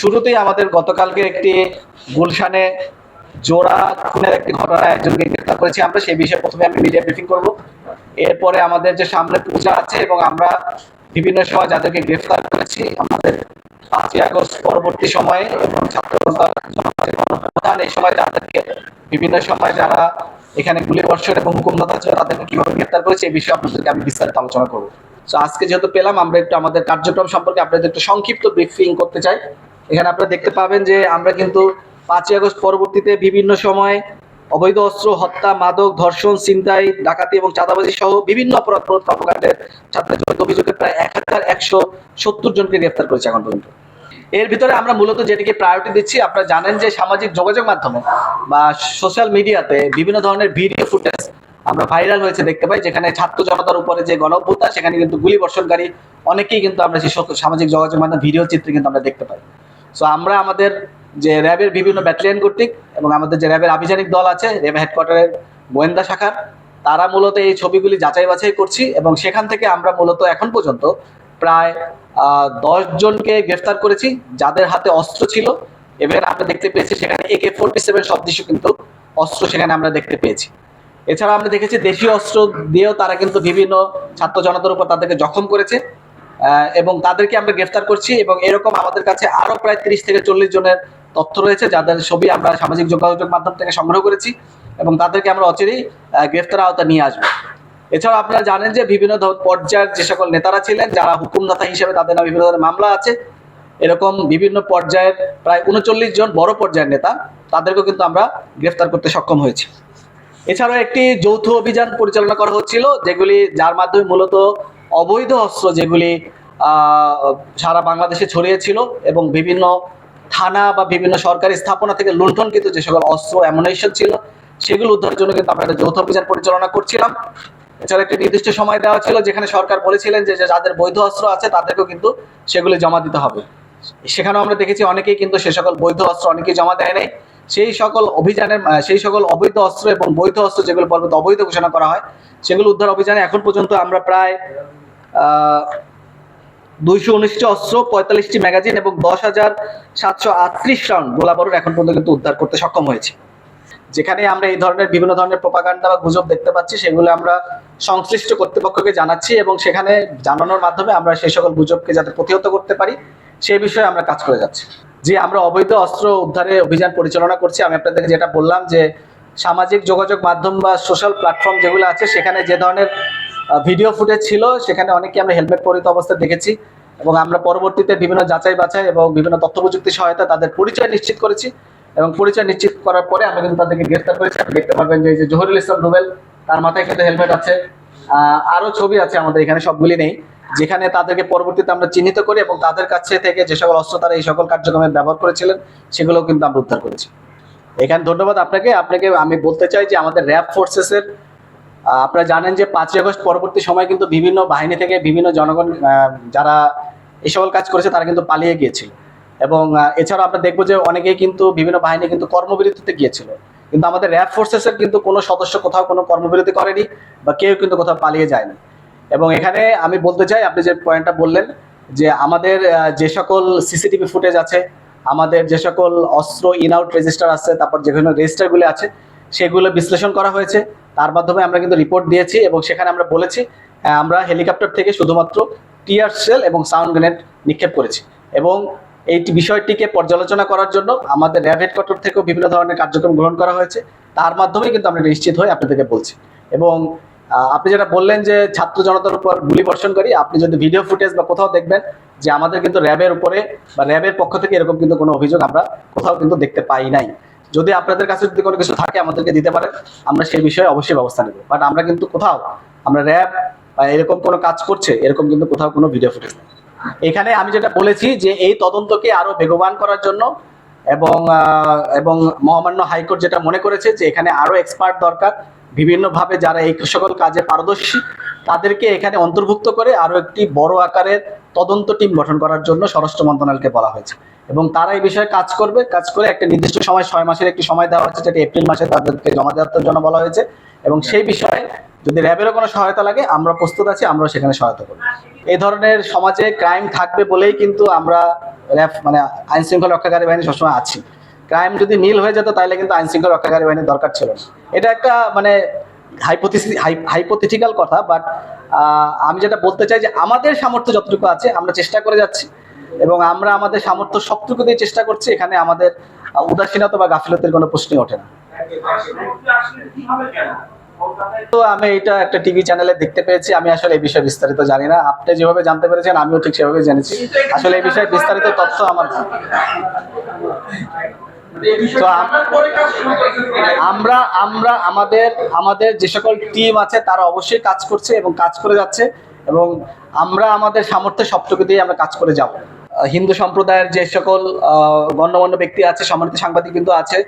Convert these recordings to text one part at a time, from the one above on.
শুরুতেই আমাদের গতকালকে একটি গুলশানে জোড়া খুনের একটি ঘটনায় একজনকে গ্রেফতার করেছি। আমরা সেই বিষয়ে প্রথমে আমি মিডিয়া ব্রিফিং করব। এরপরে আমাদের যে সামনে পূজা আছে এবং আমরা বিভিন্ন সময় যাদেরকে গ্রেফতার করেছি, আমাদের পাঁচই আগস্ট পরবর্তী সময়ে এবং ছাত্র প্রধান এই সময় যাদেরকে বিভিন্ন সময় যারা এখানে গুলি বর্ষণ এবং হুকুমদাতা ছিল তাদেরকে কীভাবে গ্রেফতার করেছে, এই বিষয়ে আপনাদেরকে আমি বিস্তারিত আলোচনা করব। তো আজকে যেহেতু পেলাম, আমরা একটু আমাদের কার্যক্রম সম্পর্কে আপনাদের একটু সংক্ষিপ্ত ব্রিফিং করতে চাই। এখানে আপনারা দেখতে পাবেন যে আমরা কিন্তু পাঁচই আগস্ট পরবর্তীতে বিভিন্ন সময় অবৈধ অস্ত্র, হত্যা, মাদক, ধর্ষণ, ছিনতাই, ডাকাতি এবং চাঁদাবাজি সহ বিভিন্ন অপরাধ কর্মকাণ্ডের সাথে জড়িত অভিযোগে প্রায় এক হাজার একশো সত্তর জনকে গ্রেফতার করেছে এখন পর্যন্ত। এর ভিতরে আমরা মূলত যেটিকে প্রায়োরিটি দিচ্ছি, আপনারা জানেন যে সামাজিক যোগাযোগ মাধ্যমে বা সোশ্যাল মিডিয়াতে বিভিন্ন ধরনের ভিডিও ফুটেজ আমরা ভাইরাল হয়েছে দেখতে পাই, যেখানে ছাত্র জনতার উপরে যে গণভ্যুত্থান সেখানে কিন্তু গুলি বর্ষণকারী অনেকেই কিন্তু আমরা সেই সামাজিক যোগাযোগ মাধ্যমে ভিডিও চিত্রে কিন্তু আমরা দেখতে পাই। সো আমরা আমাদের যে র্যাবের বিভিন্ন ব্যাটালিয়ন কর্তৃক এবং আমাদের যে র্যাবের আভিযানিক দল আছে, র্যাব হেডকোয়ার্টারের গোয়েন্দা শাখার, তারা মূলত এই ছবিগুলি যাচাই বাছাই করছি এবং সেখান থেকে আমরা মূলত এখন পর্যন্ত প্রায় দশ জনকে গ্রেফতার করেছি, যাদের হাতে অস্ত্র ছিল। এবং আমরা দেখতে পেয়েছি সেখানে একে ফোরটি সেভেন সদৃশ্য কিন্তু অস্ত্র সেখানে আমরা দেখতে পেয়েছি। এছাড়া আমরা দেখেছি দেশীয় অস্ত্র দিয়েও তারা কিন্তু বিভিন্ন ছাত্র জনতার উপর তাদেরকে জখম করেছে। এবং তাদেরকে আমরা গ্রেফতার করছি এবং এরকম আমাদের কাছে আরও প্রায় তিরিশ থেকে চল্লিশ জনের তথ্য রয়েছে যাদের ছবি আমরা সামাজিক যোগাযোগ মাধ্যম থেকে সংগ্রহ করেছি এবং তাদেরকে আমরা অচিরেই গ্রেফতার আওতা নিয়ে আসব। এছাড়াও আপনারা জানেন যে বিভিন্ন পর্যায়ের যে সকল নেতারা ছিলেন, যারা হুকুমদাতা হিসেবে তাদের নামে বিভিন্ন ধরনের মামলা আছে, এরকম বিভিন্ন পর্যায়ের প্রায় উনচল্লিশ জন বড় পর্যায়ের নেতা, তাদেরকেও কিন্তু আমরা গ্রেফতার করতে সক্ষম হয়েছি। এছাড়াও একটি যৌথ অভিযান পরিচালনা করা হচ্ছিল, যেগুলি যার মাধ্যমে মূলত অবৈধ অস্ত্র যেগুলি সারা বাংলাদেশে ছড়িয়েছিল এবং বিভিন্ন থানা বা বিভিন্ন সরকারি স্থাপনা থেকে লুণ্ঠনকৃত যে সকল অস্ত্র অ্যামুনেশন ছিল, সেগুলো উদ্ধারের জন্য কিন্তু আমরা একটা যৌথ অভিযান পরিচালনা করছিলাম। এছাড়া একটি নির্দিষ্ট সময় দেওয়া ছিল যেখানে সরকার বলেছিলেন যে যাদের বৈধ অস্ত্র আছে তাদেরকেও কিন্তু সেগুলি জমা দিতে হবে। সেখানেও আমরা দেখেছি অনেকেই কিন্তু সে সকল বৈধ অস্ত্র অনেকেই জমা দেয় নাই। সেই সকল অভিযানের সেই সকল অবৈধ অস্ত্র এবং বৈধ অস্ত্র যেগুলো পরবর্তী অবৈধ ঘোষণা করা হয়, সেগুলো উদ্ধার অভিযানে এখন পর্যন্ত আমরা প্রায় দুইশো উনিশটি অস্ত্র, পঁয়তাল্লিশটি ম্যাগাজিন এবং দশ হাজার সাতশো আটত্রিশ রাউন্ড গোলাবারুদ এখন পর্যন্ত কিন্তু উদ্ধার করতে সক্ষম হয়েছে। যেখানে আমরা এই ধরনের বিভিন্ন ধরনের প্রপাগান্ডা বা গুজব দেখতে পাচ্ছি, সেগুলো আমরা সংশ্লিষ্ট কর্তৃপক্ষকে জানাচ্ছি এবং সেখানে জানানোর মাধ্যমে আমরা সেই সকল গুজবকে যাতে প্রতিহত করতে পারি, সেই বিষয়ে আমরা কাজ করে যাচ্ছি। যে আমরা অবৈধ অস্ত্র উদ্ধারে অভিযান পরিচালনা করছি। আমি আপনাদেরকে যেটা বললাম যে সামাজিক যোগাযোগ মাধ্যম বা সোশ্যাল প্ল্যাটফর্ম যেগুলো আছে, সেখানে যে ধরনের ভিডিও ফুটেজ ছিল সেখানে অনেকে আমরা হেলমেট পরিত অবস্থায় দেখেছি এবং আমরা পরবর্তীতে বিভিন্ন যাচাই বাছাই এবং বিভিন্ন তথ্য প্রযুক্তি সহায়তা তাদের পরিচয় নিশ্চিত করেছি এবং পরিচয় নিশ্চিত করার পরে আমরা কিন্তু তাদেরকে গ্রেফতার করেছি। আপনি দেখতে পারবেন যে এই যে জহুরুল ইসলাম রুবেল তার মাথায় কিন্তু হেলমেট আছে। আহ, আরও ছবি আছে আমাদের এখানে সবগুলি নেই যেখানে তাদেরকে পরবর্তীতে আমরা চিহ্নিত করি এবং তাদের কাছে থেকে যে সকল অস্ত্র তারা এই সকল কার্যক্রমে ব্যবহার করেছিলেন সেগুলোও কিন্তু আমরা উদ্ধার করেছি। এখানে ধন্যবাদ আপনাকে। আপনাকে আমি বলতে চাই যে আমাদের র্যাব ফোর্সেসের আপনারা জানেন যে পাঁচই আগস্ট পরবর্তী সময় কিন্তু বিভিন্ন বাহিনী থেকে বিভিন্ন জনগণ যারা এই সকল কাজ করেছে, তারা কিন্তু পালিয়ে গিয়েছিল। এবং এছাড়াও আমরা দেখব যে অনেকেই কিন্তু বিভিন্ন বাহিনী কিন্তু কর্মবিরতিতে গিয়েছিল। কিন্তু আমাদের র্যাব ফোর্সেসের কিন্তু কোনো সদস্য কোথাও কোনো কর্মবিরতি করেনি বা কেউ কিন্তু কোথাও পালিয়ে যায়নি। এবং এখানে আমি বলতে চাই, আপনি যে পয়েন্টটা বললেন যে আমাদের যে সকল সিসিটিভি ফুটেজ আছে, আমাদের যে সকল অস্ত্র ইন আউট রেজিস্টার আছে, তারপর যেগুলো রেজিস্টারগুলো আছে, সেগুলো বিশ্লেষণ করা হয়েছে। তার মাধ্যমে আমরা কিন্তু রিপোর্ট দিয়েছি এবং সেখানে আমরা বলেছি আমরা হেলিকপ্টার থেকে শুধুমাত্র টিয়ার সেল এবং সাউন্ড গ্রেনেড নিক্ষেপ করেছি। এবং এই বিষয়টিকে পর্যালোচনা করার জন্য আমাদের র্যাব হেডকোয়ার্টার থেকেও বিভিন্ন ধরনের কার্যক্রম গ্রহণ করা হয়েছে। তার মাধ্যমে কিন্তু আমরা নিশ্চিত হয়ে আপনাদেরকে বলছি। এবং আপনি যেটা বললেন যে ছাত্র জনতার উপর গুলি বর্ষণকারী আপনি যদি ভিডিও ফুটেজ বা কোথাও দেখবেন যে আমাদের কিন্তু র্যাবের উপরে বা র্যাবের পক্ষ থেকে এরকম কিন্তু কোনো অভিযোগ আমরা কোথাও কিন্তু দেখতে পাই নাই। যদি আপনাদের কাছে যদি কোনো কিছু থাকে, আমাদেরকে দিতে পারেন। আমরা সেই বিষয়ে অবশ্যই ব্যবস্থা নেব। বাট আমরা কিন্তু কোথাও, আমরা র্যাব বা এরকম কোনো কাজ করছে, এরকম কিন্তু কোথাও কোনো ভিডিও ফুটেজ নেই। এখানে আমি যেটা বলেছি যে, এই তদন্তকে আরও বেগবান করার জন্য এবং এবং মহামান্য হাইকোর্ট যেটা মনে করেছে যে, এখানে আরও এক্সপার্ট দরকার। বিভিন্নভাবে যারা এই সকল কাজে পারদর্শী, তাদেরকে এখানে অন্তর্ভুক্ত করে আরও একটি বড় আকারের তদন্ত টিম গঠন করার জন্য স্বরাষ্ট্র মন্ত্রণালয়কে বলা হয়েছে। এবং তারা এই বিষয়ে কাজ করবে, কাজ করে একটা নির্দিষ্ট সময়, ছয় মাসের একটি সময় দেওয়া হচ্ছে যেটা এপ্রিল মাসে তাদেরকে জমা দেওয়ার জন্য বলা হয়েছে। এবং সেই বিষয়ে যদি র্যাবেরও কোনো সহায়তা লাগে, আমরা প্রস্তুত আছি আমরা সেখানে সহায়তা করব। এই ধরনের সমাজে ক্রাইম থাকবে বলেই কিন্তু আমরা র্যাব মানে আইন শৃঙ্খলা রক্ষাকারী বাহিনী সবসময় আছি। ক্রাইম যদি নীল হয়ে যেত তাহলে কিন্তু আইন শৃঙ্খলা রক্ষাকারী বাহিনীর দরকার ছিল এটা একটা মানে হাইপোথেটিক্যাল কথা বাট আমি যেটা বলতে চাই যে আমাদের সামর্থ্য যতটুকু আছে, আমরা চেষ্টা করে যাচ্ছি। এবং আমরা আমাদের সামর্থ্য সবটুকু দিয়ে চেষ্টা করছি, এখানে আমাদের উদাসীনতা বা গাফিলতির কোনো প্রশ্নই ওঠে না। তো আমি এটা একটা টিভি চ্যানেলে দেখতে পেয়েছি, আমি আসলে এই বিষয়ে বিস্তারিত জানি না। আপনি যেভাবে জানতে পেরেছেন, আমিও ঠিক সেভাবে জেনেছি। আসলে এই বিষয়ে বিস্তারিত তথ্য আমার আমরা আমরা, আমাদের আমাদের যে সকল টিম আছে, তারা অবশ্যই কাজ করছে এবং কাজ করে যাচ্ছে এবং আমরা আমাদের সামর্থ্যে সবটুকু দিয়ে আমরা কাজ করে যাব। হিন্দু সম্প্রদায়ের যে সকল গণ্যমান্য ব্যক্তি আছে, সম্মানিত সাংবাদিক কিন্তু আছে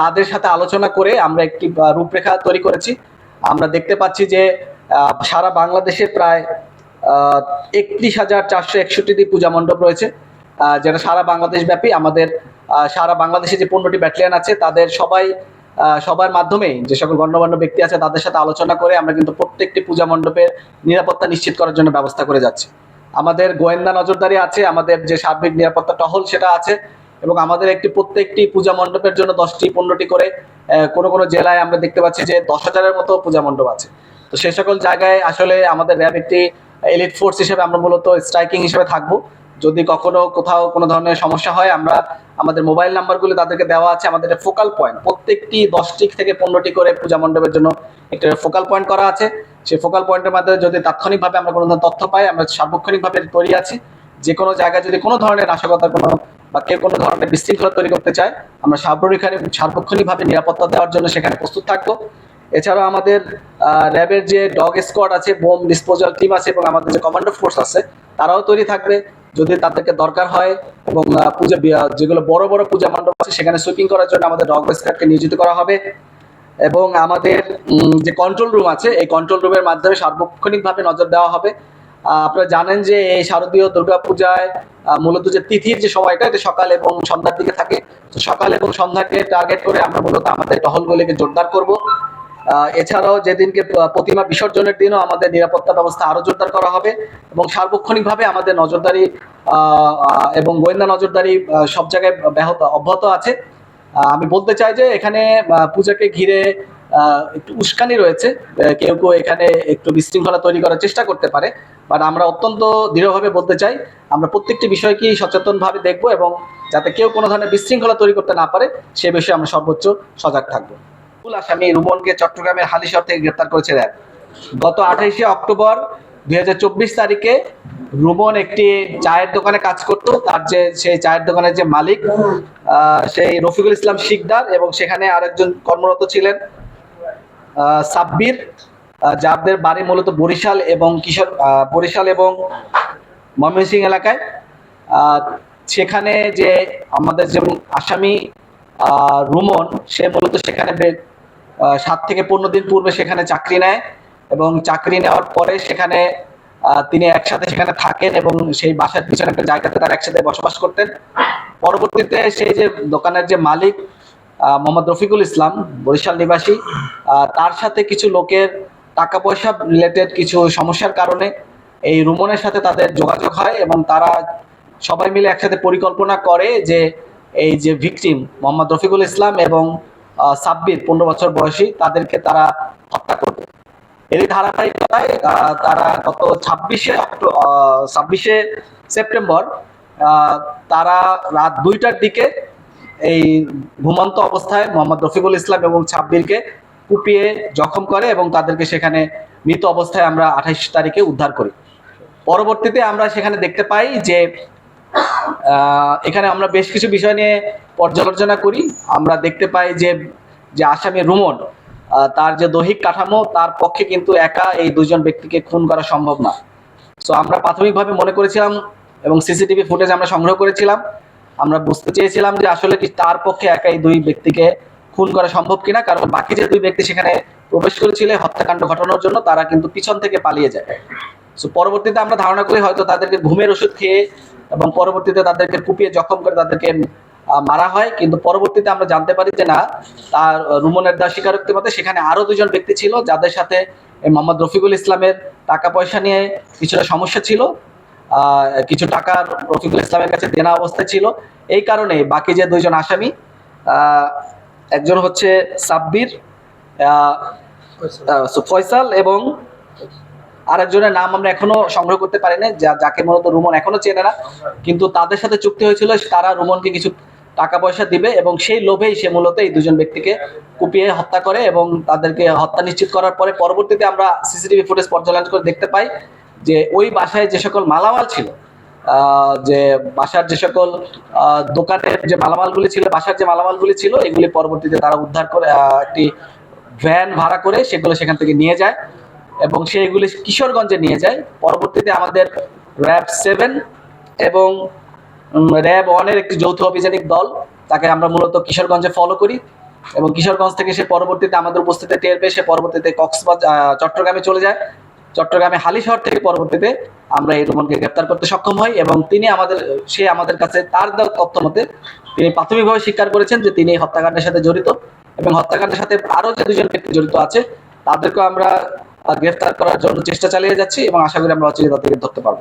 তাদের সাথে আলোচনা করে আমরা একটি রূপরেখা তৈরি করেছি। আমরা দেখতে পাচ্ছি যে সারা বাংলাদেশে প্রায় একত্রিশ হাজার চারশো একষট্টিটি পূজা মণ্ডপ রয়েছে। যেটা সারা বাংলাদেশ ব্যাপী। আমাদের সারা বাংলাদেশে যে পনেরোটি ব্যাটালিয়ান আছে, তাদের সবাই সবার মাধ্যমেই যে সকল গণ্যমান্য ব্যক্তি আছে, তাদের সাথে আলোচনা করে আমরা কিন্তু প্রত্যেকটি পূজা মণ্ডপের নিরাপত্তা নিশ্চিত করার জন্য ব্যবস্থা করে যাচ্ছি। আমাদের গোয়েন্দা নজরদারি আছে, আমাদের যে সার্বিক নিরাপত্তা টহল সেটা আছে এবং আমাদের একটি প্রত্যেকটি পূজা মণ্ডপের জন্য দশটি, পনেরোটি করে কোনো কোনো জেলায় আমরা দেখতে পাচ্ছি যে দশ হাজারের মতো পূজা মণ্ডপ আছে। তো সে সকল জায়গায় আসলে আমাদের র্যাব একটি এলিট ফোর্স হিসেবে আমরা মূলত স্ট্রাইকিং হিসেবে থাকব। যদি কখনো কোথাও কোনো ধরনের সমস্যা হয়, আমরা আমাদের মোবাইল নাম্বারগুলো তাদেরকে দেওয়া আছে। আমাদের ফোকাল পয়েন্ট প্রত্যেকটি দশটি থেকে পনেরোটি করে পূজা মণ্ডপের জন্য একটা ফোকাল পয়েন্ট করা আছে। সেই ফোকাল পয়েন্টের মাধ্যমে যদি তাৎক্ষণিকভাবে আমরা কোনো তথ্য পাই, আমরা সার্বক্ষণিকভাবে তৈরি আছি। যে কোনো জায়গায় যদি কোনো ধরনের নাশকতার কোনো বা কেউ কোনো ধরনের বিশৃঙ্খলা তৈরি করতে চায়, আমরা সার্বক্ষণিক সার্বক্ষণিকভাবে নিরাপত্তা দেওয়ার জন্য সেখানে প্রস্তুত থাকব। এছাড়াও আমাদের র্যাবের যে ডগ স্কোয়াড আছে, বোম ডিসপোজাল টিম আছে এবং আমাদের যে কমান্ডো ফোর্স আছে, তারাও তৈরি থাকবে। যদি তাদেরকে দরকার হয় এবং পূজা যেগুলো বড় বড় পূজা মণ্ডপ আছে, সেখানে সুইপিং করার জন্য আমাদের ডগ স্কোয়াডকে নিয়োজিত করা হবে। এবং আমাদের যে কন্ট্রোল রুম আছে, এই কন্ট্রোল রুমের মাধ্যমে সার্বক্ষণিকভাবে নজর দেওয়া হবে। আপনারা জানেন যে এই শারদীয় দুর্গাপূজায় মূলত যে তিথির যে সময়টা, এটা সকাল এবং সন্ধ্যার দিকে থাকে। তো সকাল এবং সন্ধ্যাকে টার্গেট করে আমরা মূলত আমাদের টহলগুলিকে জোরদার করব। এছাড়াও যেদিনকে প্রতিমা বিসর্জনের দিনও আমাদের নিরাপত্তা ব্যবস্থা আরও জোরদার করা হবে এবং সার্বক্ষণিকভাবে আমাদের নজরদারি এবং গোয়েন্দা নজরদারি সব জায়গায় ব্যাহত, অব্যাহত আছে। আমি বলতে চাই যে এখানে পূজাকে ঘিরে একটু উস্কানি রয়েছে। কেউ কেউ এখানে একটু বিশৃঙ্খলা তৈরি করার চেষ্টা করতে পারে। বাট আমরা অত্যন্ত দৃঢ়ভাবে বলতে চাই, আমরা প্রত্যেকটি বিষয়কেই সচেতনভাবে দেখব এবং যাতে কেউ কোনো ধরনের বিশৃঙ্খলা তৈরি করতে না পারে, সে বিষয়ে আমরা সর্বোচ্চ সজাগ থাকব। মূল আসামি রুমনকে চট্টগ্রামের হালিশহর থেকে গ্রেপ্তার করেছে র্যাব। গত আঠাইশে অক্টোবর দুই হাজার চব্বিশ তারিখে রুমন একটি চায়ের দোকানে কাজ করত। তার যে, সেই চায়ের দোকানের যে মালিক সেই রফিকুল ইসলাম শিকদার এবং সেখানে আরেকজন কর্মরত ছিলেন সাব্বির যাদের বাড়ি মূলত বরিশাল এবং কিশোর বরিশাল এবং ময়মনসিংহ এলাকায়। সেখানে যে আমাদের যে আসামি রুমন, সে মূলত সেখানে সাত থেকে পনেরো দিন পূর্বে সেখানে চাকরি নেয়। এবং চাকরি নেওয়ার পরে সেখানে তিনি একসাথে সেখানে থাকেন এবং সেই বাসার পিছনে একটা জায়গাতে তারা একসাথে বসবাস করতেন। পরবর্তীতে সেই যে দোকানের যে মালিক মোহাম্মদ রফিকুল ইসলাম, বরিশাল নিবাসী তার সাথে কিছু লোকের টাকা পয়সা রিলেটেড কিছু সমস্যার কারণে এই রুমনের সাথে তাদের যোগাযোগ হয় এবং তারা সবাই মিলে একসাথে পরিকল্পনা করে যে এই যে ভিকটিম মোহাম্মদ রফিকুল ইসলাম এবং সাব্বির, পনেরো বছর বয়সী, তাদেরকে তারা হত্যা করবে। এরই ধারাবাহিকতায় তারা গত ছাব্বিশে ছাব্বিশে সেপ্টেম্বর তারা রাত দুইটার দিকে এই ঘুমন্ত অবস্থায় মোহাম্মদ রফিকুল ইসলাম এবং ছাব্বিরকে কুপিয়ে জখম করে এবং তাদেরকে সেখানে মৃত অবস্থায় আমরা আঠাইশ তারিখে উদ্ধার করি। পরবর্তীতে আমরা সেখানে দেখতে পাই যে এখানে আমরা বেশ কিছু বিষয় নিয়ে পর্যালোচনা করি। আমরা দেখতে পাই যে যে আসামি রুমন তার যে দৈহিক কাঠামো, তার পক্ষে কিন্তু একা এই দুজন ব্যক্তিকে খুন করা সম্ভব না। সো আমরা প্রাথমিকভাবে মনে করেছিলাম এবং সিসিটিভি ফুটেজ আমরা সংগ্রহ করেছিলাম। আমরা বুঝতে চেয়েছিলাম যে আসলে কি তার পক্ষে একা এই দুই ব্যক্তিকে খুন করা সম্ভব কিনা, কারণ বাকি যে দুই ব্যক্তি সেখানে প্রবেশ করেছিল হত্যাকাণ্ড ঘটানোর জন্য, তারা কিন্তু পিছন থেকে পালিয়ে যায়। সো পরবর্তীতে আমরা ধারণা করি হয়তো তাদেরকে ঘুমের ওষুধ খেয়ে এবং পরবর্তীতে তাদেরকে কুপিয়ে, জখম করে তাদেরকে মারা হয়, কিন্তু পরবর্তীতে আমরা জানতে পারি যে না, তার রুমনের দা স্বীকারোক্তি মতে সেখানে আরও দুজন ব্যক্তি ছিল যাদের সাথে মোহাম্মদ রফিকুল ইসলামের টাকা পয়সা নিয়ে কিছুটা সমস্যা ছিল কিছু টাকা রফিকুল ইসলামের কাছে দেনা অবস্থায় ছিল। এই কারণে বাকি যে দুইজন আসামি একজন হচ্ছে সাব্বির ফয়সাল এবং আরেকজনের নাম আমরা এখনও সংগ্রহ করতে পারি না যা, যাকে মূলত রুমন এখনও চেনে না। কিন্তু তাদের সাথে চুক্তি হয়েছিল, তারা রুমনকে কিছু টাকা পয়সা দিবে এবং সেই লোভেই সে মূলত এই দুজন ব্যক্তিকে কুপিয়ে হত্যা করে এবং তাদেরকে হত্যা নিশ্চিত করার পরে পরবর্তীতে আমরা সিসিটিভি ফুটেজ পর্যালোচনা করে দেখতে পাই যে ওই বাসায় যে সকল মালামাল ছিল যে বাসার যে সকল দোকানের যে মালামালগুলি ছিল, বাসার যে মালামালগুলি ছিল, এগুলি পরবর্তীতে তারা উদ্ধার করে একটি ভ্যান ভাড়া করে সেগুলো সেখান থেকে নিয়ে যায় এবং সেইগুলি কিশোরগঞ্জে নিয়ে যায়। পরবর্তীতে আমাদের র্যাব সেভেন এবং র্যাব ওয়ানের একটি যৌথ অভিযানিক দল, তাকে আমরা মূলত কিশোরগঞ্জে ফলো করি এবং কিশোরগঞ্জ থেকে সে পরবর্তীতে আমাদের উপস্থিতি টের পেয়ে সে পরবর্তীতে কক্সবাজার চট্টগ্রামে চলে যায়। চট্টগ্রামে হালিশহর থেকে পরবর্তীতে আমরা এই রোমনকে গ্রেপ্তার করতে সক্ষম হই এবং তিনি আমাদের সে আমাদের কাছে তার তথ্য মতে তিনি প্রাথমিকভাবে স্বীকার করেছেন যে তিনি হত্যাকাণ্ডের সাথে জড়িত এবং হত্যাকাণ্ডের সাথে আরও যে দুজন ব্যক্তি জড়িত আছে, তাদেরকেও আমরা গ্রেফতার করার জন্য চেষ্টা চালিয়ে যাচ্ছি এবং আশা করি আমরা অচিরে তাদেরকে ধরতে পারব।